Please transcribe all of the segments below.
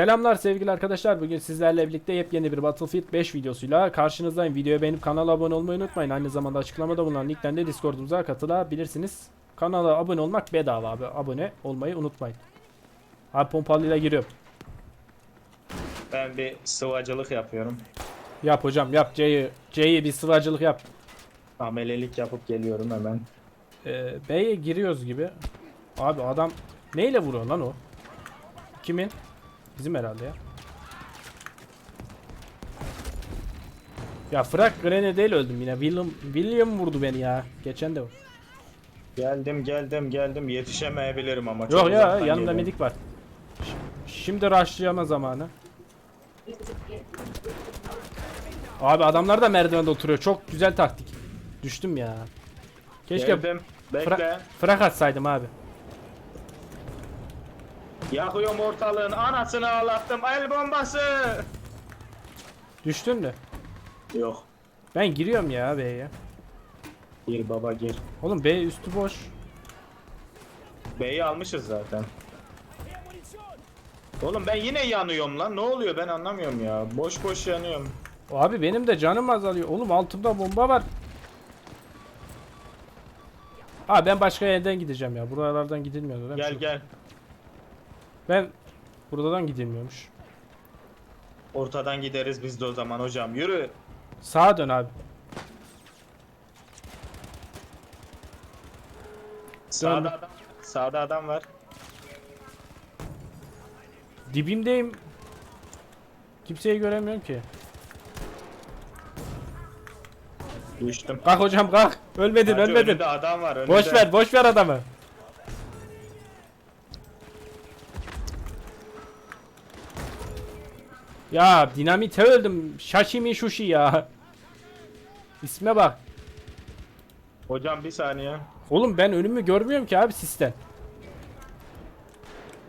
Selamlar sevgili arkadaşlar. Bugün sizlerle birlikte yepyeni bir Battlefield 5 videosuyla karşınızdayım. Videoya beğenip kanala abone olmayı unutmayın. Aynı zamanda açıklamada bulunan linkten de Discord'umuza katılabilirsiniz. Kanala abone olmak bedava abi. Abone olmayı unutmayın. Abi pompalıyla giriyorum. Ben bir sıvacılık yapıyorum. Yap hocam yap C'yi. C'yi bir sıvacılık yap. Amelelik yapıp geliyorum hemen. Ee, B'ye giriyoruz gibi. Abi adam neyle vuruyor lan o? Kimin? Bizim herhalde ya. Ya Frank Grenade ile öldüm yine. William, William vurdu beni ya. Geçen de o. Geldim geldim geldim yetişemeyebilirim ama. Yok ya yanında geliyorum. medik var. Şimdi rushlayama zamanı. Abi adamlar da merdivende oturuyor. Çok güzel taktik. Düştüm ya. Keşke Geldim. Bekle. fra- frak atsaydım abi. Yakıyorum ortalığın anasını ağlattım. El bombası. Düştün mü? Yok. Ben giriyorum ya B'ye. Gir baba gir. Oğlum B üstü boş. B'yi almışız zaten. Oğlum ben yine yanıyorum lan. Ne oluyor ben anlamıyorum ya. Boş boş yanıyorum. Abi benim de canım azalıyor. Oğlum altımda bomba var. Ha ben başka yerden gideceğim ya. Buralardan gidilmiyor? Gel gel. Ben buradan gidilmiyormuş. Ortadan gideriz biz de o zaman hocam. Yürü. Sağa dön abi. Sağda adam. Sağda adam var. Dibimdeyim. Kimseyi göremiyorum ki. Düştüm. Kalk hocam kalk. Ölmedin Hacı, ölmedin. önünde adam var. Önünde. Boş ver boş ver adamı. Ya dinamite öldüm. Şaşimi şuşi ya. İsme bak. Hocam bir saniye. Oğlum ben önümü görmüyorum ki abi sisten.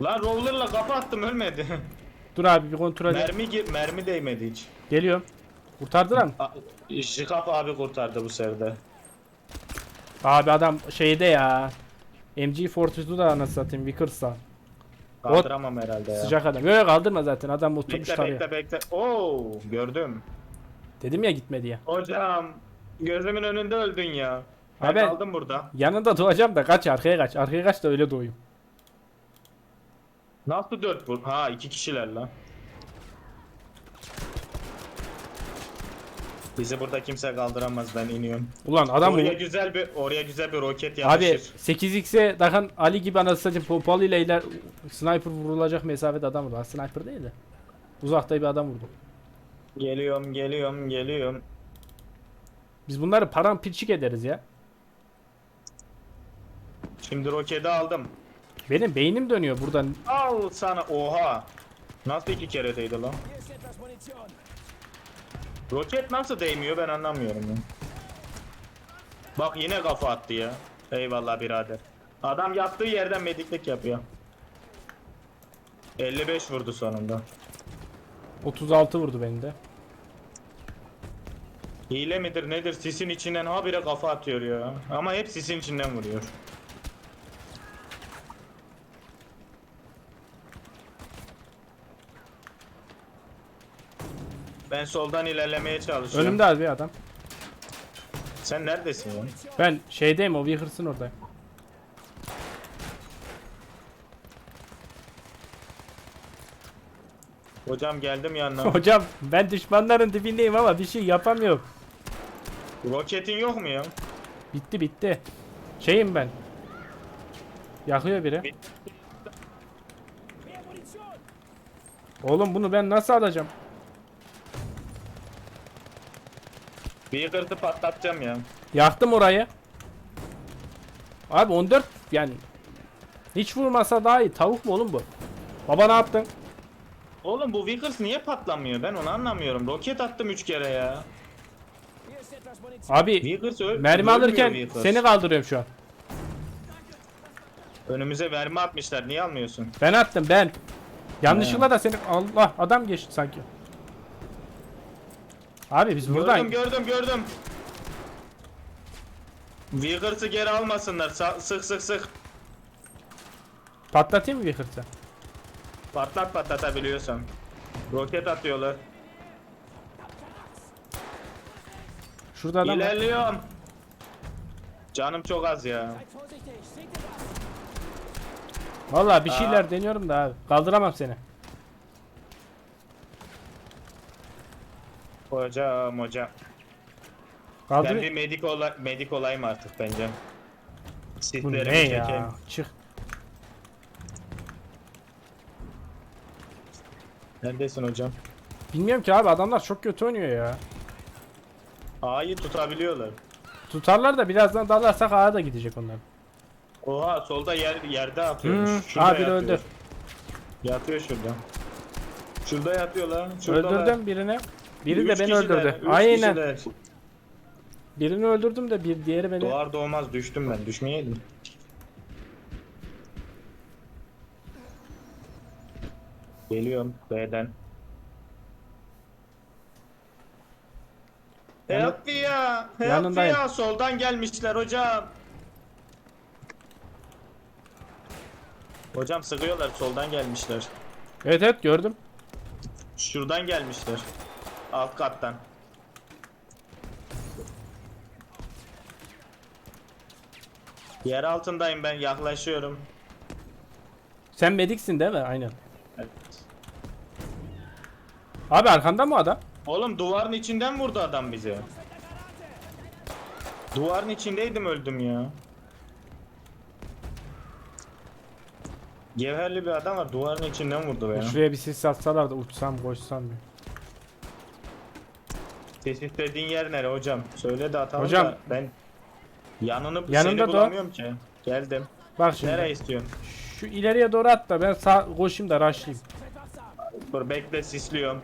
Lan rollerla kafa attım ölmedi. Dur abi bir kontrol edeyim. mermi gir, mermi değmedi hiç. Geliyorum. Kurtardılar mı? A- Jikap abi kurtardı bu seferde. Abi adam şeyde ya. MG42 da anasını satayım Vickers'ta. Kaldıramam herhalde ya. Sıcak adam. Yok yok kaldırma zaten adam oturmuş Bekle tarıyor. bekle bekle. Oo gördüm. Dedim ya gitme diye. Hocam gözümün önünde öldün ya. Ben ben- kaldım burada. Yanında doğacağım da kaç arkaya kaç. Arkaya kaç da öyle doğayım. Nasıl dört vur? Ha iki kişiler lan. Bizi burada kimse kaldıramaz ben iniyorum. Ulan adam oraya güzel bir oraya güzel bir roket Abi yapışır. 8x'e takan Ali gibi anasını satayım pompalı ile iler sniper vurulacak mesafede adam vurdu. Ha, Sniper değil de. Uzakta bir adam vurdu. Geliyorum geliyorum geliyorum. Biz bunları paramparçık ederiz ya. Şimdi roketi aldım. Benim beynim dönüyor buradan. Al sana oha. Nasıl iki kere değdi lan? Roket nasıl değmiyor ben anlamıyorum ya. Bak yine kafa attı ya. Eyvallah birader. Adam yattığı yerden mediklik yapıyor. 55 vurdu sonunda. 36 vurdu beni de. Hile midir nedir sisin içinden habire kafa atıyor ya. Ama hep sisin içinden vuruyor. Ben soldan ilerlemeye çalışıyorum. Önümde abi adam. Sen neredesin ya? Ben şeydeyim o Vickers'ın oradayım. Hocam geldim yanına. Hocam ben düşmanların dibindeyim ama bir şey yapamıyorum. Roketin yok mu ya? Bitti bitti. Şeyim ben. Yakıyor biri. Oğlum bunu ben nasıl alacağım? Bir kırtı patlatacağım ya. Yaktım orayı. Abi 14 yani hiç vurmasa daha iyi. Tavuk mu oğlum bu? Baba ne yaptın? Oğlum bu Vickers niye patlamıyor? Ben onu anlamıyorum. Roket attım 3 kere ya. Abi Vickers öl mermi ölmüyor alırken Vickers. seni kaldırıyorum şu an. Önümüze mermi atmışlar. Niye almıyorsun? Ben attım ben. Yanlışlıkla da seni Allah adam geçti sanki. Abi biz buradan Gördüm gördüm gördüm. Viggers'ı geri almasınlar. Sa- sık sık sık. patlatayım mı Vickers'ı? Patlat patlatabiliyorsan. Roket atıyorlar. Şurada adam var. İlerliyorum. Canım çok az ya. Vallahi bir şeyler deniyorum da abi. Kaldıramam seni. Hocam hocam. Kaldır. Ben bir medik, ola medik olayım artık bence. Bu Sitlerimi ne çekeyim. ya? Çık. Neredesin hocam? Bilmiyorum ki abi adamlar çok kötü oynuyor ya. A'yı tutabiliyorlar. Tutarlar da birazdan dalarsak ağa da gidecek onlar. Oha solda yer yerde atıyormuş. Hmm, Şurada abi yatıyor. öldü. Yatıyor şurada. Şurada yatıyor lan. Şuradalar. Öldürdüm birini. Biri de beni öldürdü. Aynen. Birini öldürdüm de bir diğeri beni. Doğar doğmaz düştüm ben. Düşmeyeydim. Geliyorum B'den. Yanı- Help me ya. Help me Yanındayım. ya. Soldan gelmişler hocam. Hocam sıkıyorlar soldan gelmişler. Evet evet gördüm. Şuradan gelmişler. Alt kattan. Yer altındayım ben yaklaşıyorum. Sen mediksin değil mi? Aynen. Evet. Abi arkanda mı adam? Oğlum duvarın içinden vurdu adam bize. Duvarın içindeydim öldüm ya. Gevherli bir adam var duvarın içinden vurdu be. Şuraya bir sis atsalar da uçsam koşsam. ya. Ses istediğin yer nere hocam? Söyle de atalım Hocam. da ben yanını Yanında seni da- bulamıyorum ki. Geldim. Bak şimdi. Nereye istiyorsun? Şu ileriye doğru at da ben sağ koşayım da rushlayayım. Dur bekle sisliyorum.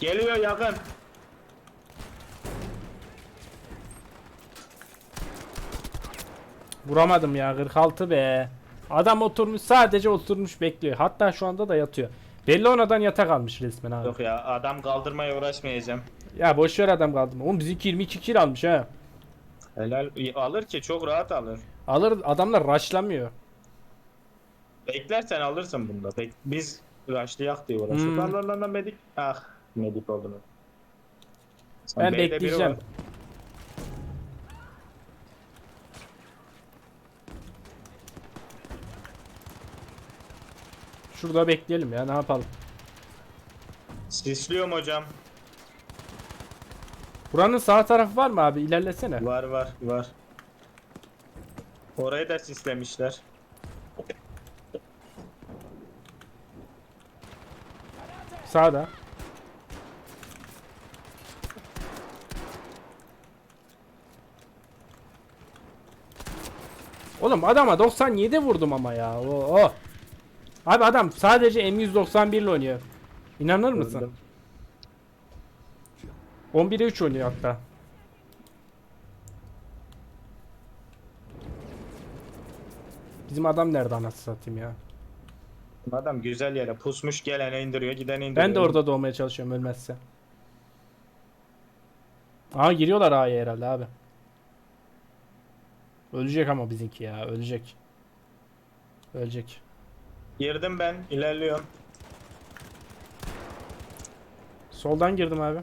Geliyor yakın. Vuramadım ya 46 be. Adam oturmuş sadece oturmuş bekliyor. Hatta şu anda da yatıyor. Belli onadan yatak almış resmen abi. Yok ya adam kaldırmaya uğraşmayacağım. Ya boş ver adam kaldı mı? Oğlum bizimki 22 kill almış ha. Helal alır ki çok rahat alır. Alır adamlar rushlamıyor. Beklersen alırsın bunda. Bek biz rushlayak diye uğraştık. Hmm. Lan lan medik. Ah medik oldu. Sen Ben B'de bekleyeceğim. Şurada bekleyelim ya ne yapalım. Sisliyorum hocam. Buranın sağ tarafı var mı abi? İlerlesene. Var var var. Orayı da sislemişler. Sağda. Oğlum adama 97 vurdum ama ya. Oo. oo. Abi adam sadece M191 ile oynuyor. İnanır mısın? Öldüm. 11'e 3 oynuyor hatta. Bizim adam nerede anasını satayım ya. Adam güzel yere pusmuş gelene indiriyor gidene indiriyor. Ben de orada doğmaya çalışıyorum ölmezse. Aa giriyorlar A'ya herhalde abi. Ölecek ama bizimki ya ölecek. Ölecek. Girdim ben ilerliyorum. Soldan girdim abi.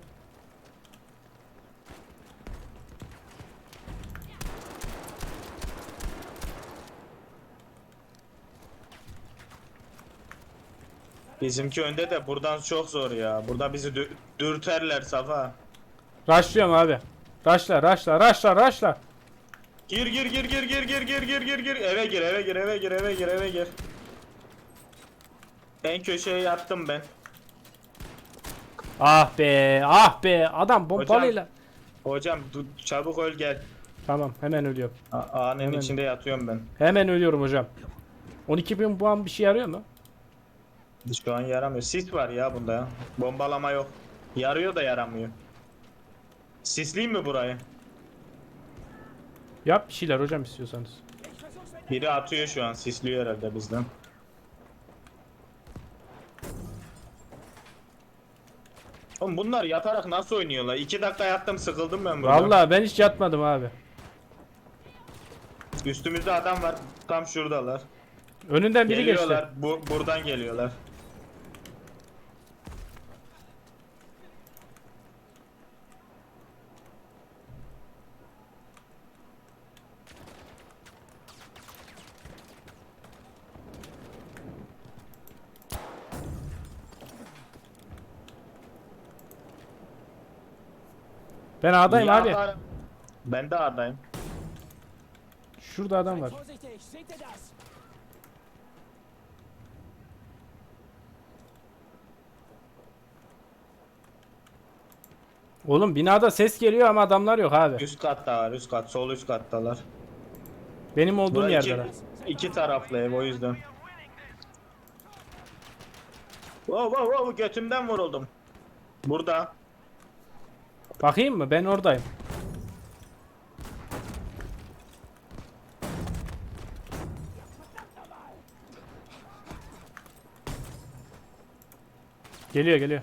Bizimki önde de buradan çok zor ya. Burada bizi dü- dürterler Safa. Rushlıyorum abi. Rushla rushla rushla rushla. Gir gir gir gir gir gir gir gir gir gir eve gir eve gir eve gir eve gir eve gir. En köşeye yattım ben. Ah be ah be adam pompalıyla. Hocam du- çabuk öl gel. Tamam hemen ölüyorum. A- Ağanın içinde yatıyorum ben. Hemen ölüyorum hocam. 12 bin puan bir şey yarıyor mu? Şu an yaramıyor. Sis var ya bunda ya. Bombalama yok. Yarıyor da yaramıyor. Sisleyeyim mi burayı? Yap bir şeyler hocam istiyorsanız. Biri atıyor şu an. Sisliyor herhalde bizden. Oğlum bunlar yatarak nasıl oynuyorlar? 2 dakika yattım sıkıldım ben burada. Vallahi ben hiç yatmadım abi. Üstümüzde adam var. Tam şuradalar. Önünden biri geçti. Geliyorlar. Bu buradan geliyorlar. Ben A'dayım abi. Ben de A'dayım. Şurada adam var. Oğlum binada ses geliyor ama adamlar yok abi. Üst katta var üst kat. Sol üst kattalar. Benim olduğum Bura iki, yerdeler. iki taraflı ev o yüzden. Wow wow wow götümden vuruldum. Burada. Bakayım mı? Ben oradayım. Geliyor geliyor.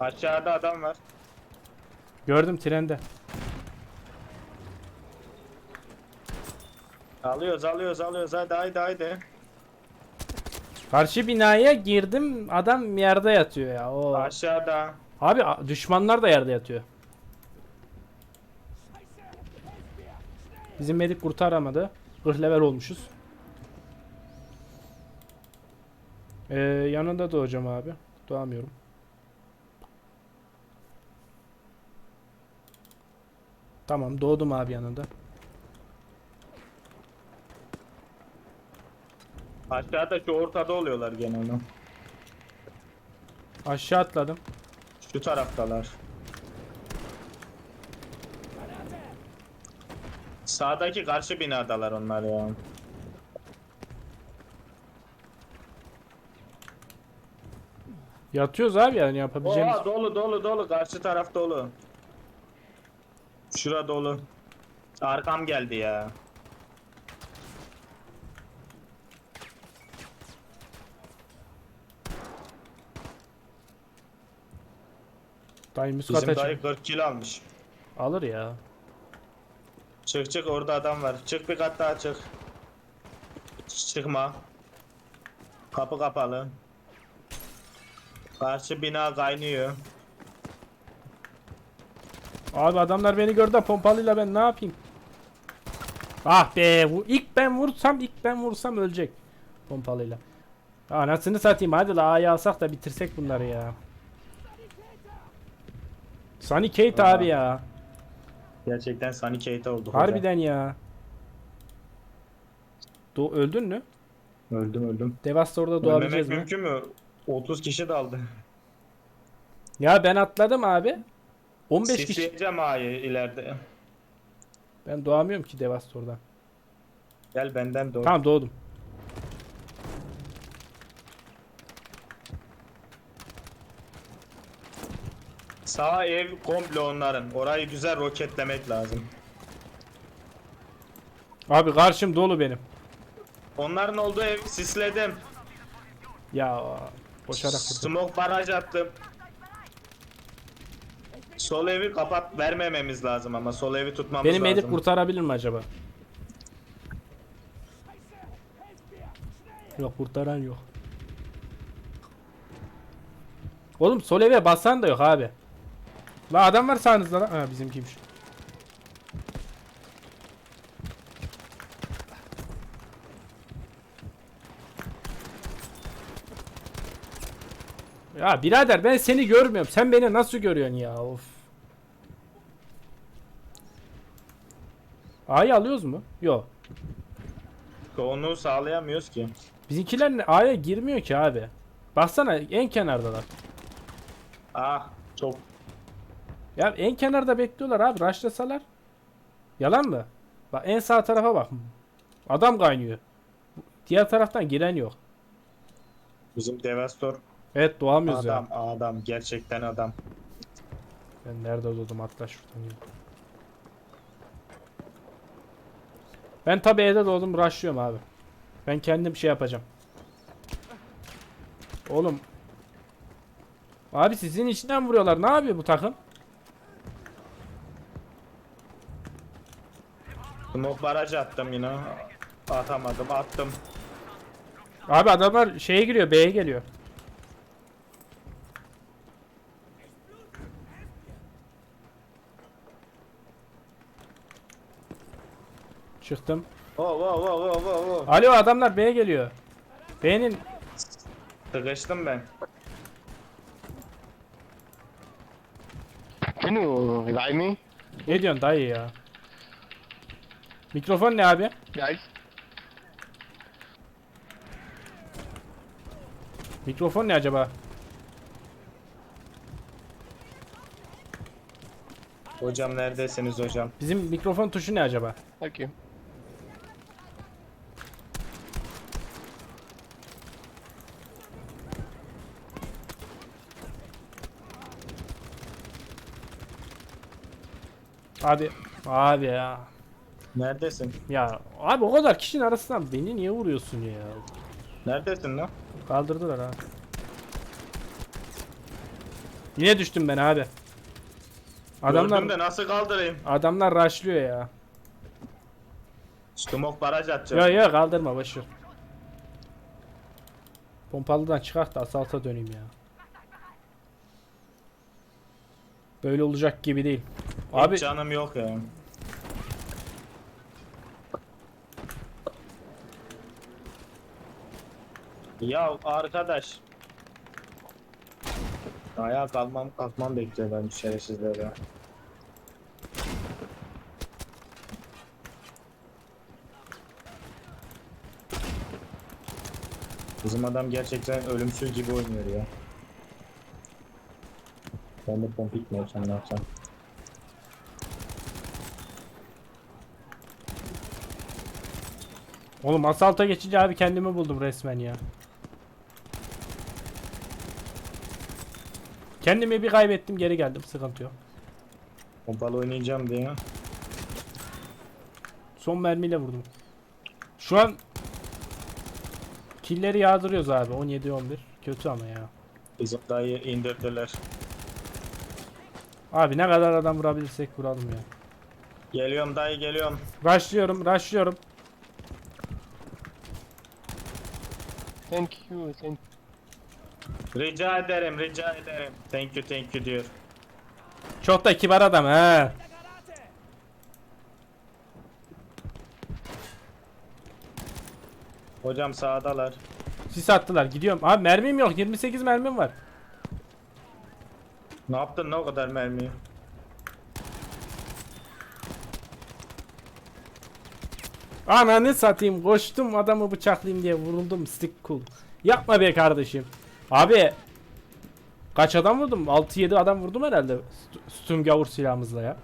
Aşağıda adam var. Gördüm trende. Alıyoruz alıyoruz alıyoruz hadi haydi haydi. Karşı binaya girdim. Adam yerde yatıyor ya. Oo. Aşağıda. Abi a- düşmanlar da yerde yatıyor. Bizim medik kurtaramadı. 40 level olmuşuz. Ee, yanında doğacağım abi. Doğamıyorum. Tamam doğdum abi yanında. Aşağıda şu ortada oluyorlar genelde. Aşağı atladım. Şu taraftalar. Sağdaki karşı binadalar onlar ya. Yatıyoruz abi yani yapabileceğimiz. Oha dolu dolu dolu karşı taraf dolu. Şura dolu. Arkam geldi ya. Dayım üst Bizim kata dayı çık. 40 kilo almış. Alır ya. Çık çık orada adam var. Çık bir kat daha çık. Çıkma. Kapı kapalı. Karşı bina kaynıyor. Abi adamlar beni gördü de pompalıyla ben ne yapayım? Ah be bu ilk ben vursam ilk ben vursam ölecek pompalıyla. Anasını satayım hadi la A'yı alsak da bitirsek bunları ya. Sunny Kate Aha. abi ya. Gerçekten Sunny Kate oldu. hocam. Harbiden ya. Do öldün mü? Öldüm öldüm. Devastor'da Ölmemek doğabileceğiz mi? mümkün mü? 30 kişi daldı. Ya ben atladım abi. 15 kişi. Sisleyeceğim A'yı ileride. Ben doğamıyorum ki Devastor'dan. Gel benden doğru. Tamam doğdum. Sağ ev komple onların. Orayı güzel roketlemek lazım. Abi karşım dolu benim. Onların olduğu ev sisledim. Ya koşarak vurdum. Smoke baraj attım. Sol evi kapat vermememiz lazım ama sol evi tutmamız Beni lazım. medik kurtarabilir mi acaba? Yok kurtaran yok. Oğlum sol eve basan da yok abi. La adam var sağınızda lan. Ha bizimkiymiş. Ya birader ben seni görmüyorum. Sen beni nasıl görüyorsun ya? Of. A'yı alıyoruz mu? Yok. Onu sağlayamıyoruz ki. Bizimkiler A'ya girmiyor ki abi. Baksana en kenardalar. Ah çok Ya en kenarda bekliyorlar abi. Rushlasalar. Yalan mı? Bak en sağ tarafa bak. Adam kaynıyor. Diğer taraftan giren yok. bizim Devastor Evet doğamıyoruz ya. adam adam gerçekten adam. Ben nerede doğdum atla şuradan ya. Ben tabi evde doğdum rushlıyorum abi. Ben kendim şey yapacağım. Oğlum. Abi sizin içinden vuruyorlar. Ne yapıyor bu takım? Smoke baraj attım yine. Atamadım attım. Abi adamlar şeye giriyor B'ye geliyor. Çıktım. Oh, oh, oh, oh, oh, oh. Alo adamlar B'ye geliyor. B'nin Sıkıştım ben. Can you guide me? ne diyorsun dayı ya? Mikrofon ne abi? guys? Mikrofon ne acaba? Hocam neredesiniz hocam? Bizim mikrofon tuşu ne acaba? You. Abi abi ya. Neredesin? Ya abi o kadar kişinin arasından beni niye vuruyorsun ya? Neredesin lan? Kaldırdılar ha. Yine düştüm ben abi. Adamlar Gördüm de nasıl kaldırayım? adamlar rushlıyor ya. Smoke baraj atacağım. Ya ya kaldırma boşver. Pompalıdan çıkart da asalta döneyim ya. Böyle olacak gibi değil. Abi Hiç canım yok ya. Ya arkadaş. Ayağa kalkmam kalkmam bekliyor ben şerefsizler ya. Bizim adam gerçekten ölümsüz gibi oynuyor ya. Ben de pompik mi yapsam ne yapsam? oğlum asalta geçince abi kendimi buldum resmen ya. Kendimi bir kaybettim geri geldim sıkıntı yok. Pompalı oynayacağım diye. Son mermiyle vurdum. Şu an killeri yağdırıyoruz abi 17-11. Kötü ama ya. Bizim dayı indirdiler. Abi ne kadar adam vurabilirsek vuralım ya. Geliyorum dayı geliyorum. Rushlıyorum, rushlıyorum. Thank you, thank Rica ederim rica ederim. Thank you thank you diyor. Çok da kibar adam he. Hocam sağdalar. Sis attılar gidiyorum. Abi mermim yok 28 mermim var. Ne yaptın ne o kadar mermiyi? Ananı satayım koştum adamı bıçaklayayım diye vuruldum stick cool. Yapma be kardeşim. Abi Kaç adam vurdum? 6-7 adam vurdum herhalde. Stum gavur silahımızla ya.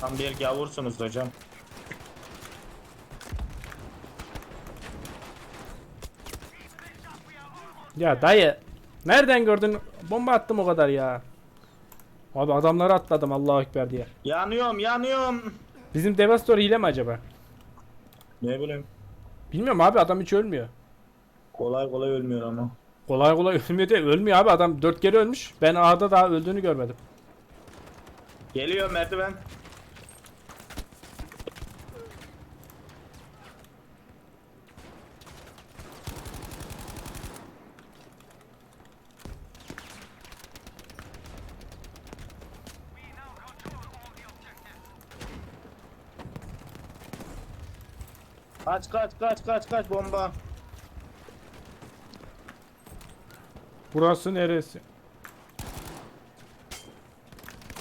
Tam bir gavursunuz hocam. Ya dayı nereden gördün? Bomba attım o kadar ya. Abi adamları atladım Allahu Ekber diye. Yanıyorum yanıyorum. Bizim Devastor hile mi acaba? Ne bileyim. Bilmiyorum abi adam hiç ölmüyor. Kolay kolay ölmüyor ama. Kolay kolay ölmüyor değil. Ölmüyor abi adam 4 kere ölmüş. Ben A'da daha öldüğünü görmedim. Geliyor merdiven. Kaç kaç kaç kaç kaç bomba. Burası neresi?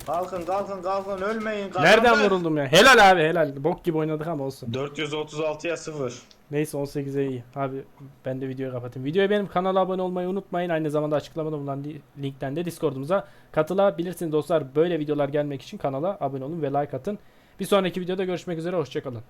Kalkın kalkın kalkın ölmeyin. Nereden kazandık. vuruldum ya? Helal abi helal. Bok gibi oynadık ama olsun. 436'ya 0. Neyse 18'e iyi. Abi ben de videoyu kapatayım. Videoya benim kanala abone olmayı unutmayın. Aynı zamanda açıklamada bulunan li- linkten de Discord'umuza katılabilirsiniz dostlar. Böyle videolar gelmek için kanala abone olun ve like atın. Bir sonraki videoda görüşmek üzere. Hoşçakalın.